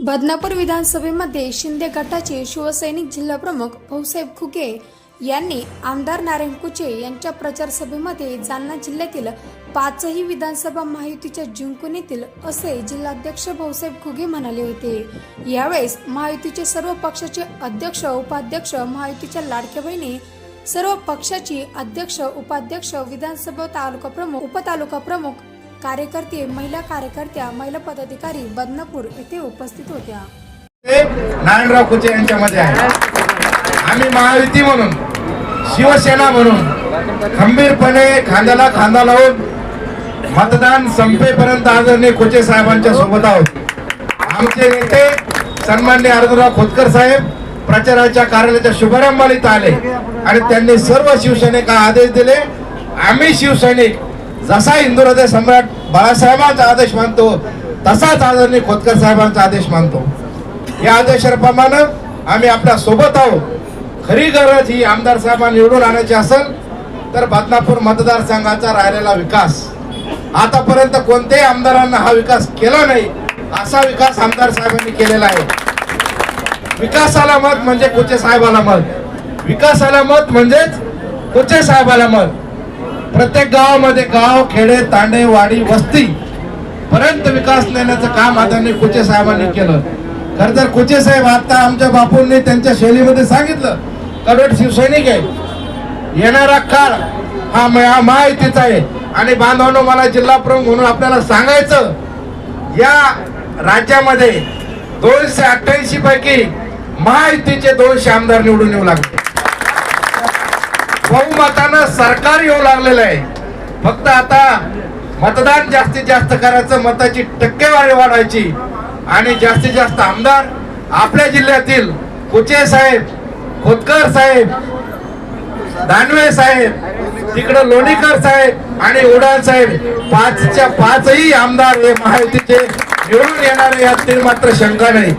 बदनापूर विधानसभेमध्ये शिंदे गटाचे शिवसैनिक जिल्हाप्रमुख भाऊसाहेब खुगे यांनी आमदार नारायण कुचे यांच्या प्रचारसभेमध्ये जालना जिल्ह्यातील पाचही विधानसभा महायुतीच्या जिंकून येतील असे जिल्हाध्यक्ष भाऊसाहेब खुगे म्हणाले होते. यावेळेस महायुतीचे सर्व पक्षाचे अध्यक्ष उपाध्यक्ष महायुतीच्या लाडक्या बहिणी सर्व पक्षाची अध्यक्ष उपाध्यक्ष विधानसभा तालुका प्रमुख उपतालुका प्रमुख कार्यकर्ते महिला कार्यकर्त्या महिला पदाधिकारी बदनापूर येथे उपस्थित होत्या. ते नारायणराव कुचे यांच्यामध्ये आहे. आम्ही महायुती म्हणून शिवसेना म्हणून खंबीरपणे खांद्याला खांदा लावून मतदान संपेपर्यंत आदरणीय खुचे साहेबांच्या सोबत आहोत. आमचे नेते सन्मान्य अर्जुनराव खोतकर साहेब प्रचाराच्या कार्यालयाच्या शुभारंभाला इथं आले आणि त्यांनी सर्व शिवसैनिका आदेश दिले. आम्ही शिवसैनिक जसा हिंदू हृदय सम्राट बाळासाहेबांचा आदेश मानतो तसाच आदरणीय खोतकर साहेबांचा आदेश मानतो. या आदेशाप्रमाणे आम्ही आपल्यासोबत आहोत. खरी गरज ही आमदार साहेबांना निवडून आणायची असेल तर बदनापूर मतदारसंघाचा राहिलेला विकास आतापर्यंत कोणत्याही आमदारांना हा विकास केला नाही असा विकास आमदार साहेबांनी केलेला आहे. विकासाला मत म्हणजे कुचे साहेबाला मत? विकासाला मत म्हणजेच कुचे साहेबाला मत? प्रत्येक गावामध्ये गाव खेडे तांडे वाडी वस्ती पर्यंत विकास नेण्याचं काम आदरणीय कुचे साहेबांनी केलं. खर तर कुचे साहेब आता आमच्या बापूंनी त्यांच्या शैलीमध्ये सांगितलं कडवट शिवसैनिक आहे. येणारा काळ हा महायुतीचा आहे. आणि बांधवांनो मला जिल्हा प्रमुख म्हणून आपल्याला सांगायचं या राज्यामध्ये दोनशे अठ्ठ्याऐंशी पैकी महायुतीचे दोनशे आमदार निवडून येऊ लागले. बहुमतानं सरकार येऊ लागलेलं आहे. फक्त आता मतदान जास्तीत जास्त करायचं मताची टक्केवारी वाढवायची. आणि जास्तीत जास्त आमदार आपल्या जिल्ह्यातील कुचे साहेब खोतकर साहेब दानवे साहेब तिकडे लोणीकर साहेब आणि उडान साहेब पाचच्या पाचही आमदार हे महायुतीचे निवडून येणारे यात मात्र शंका नाही.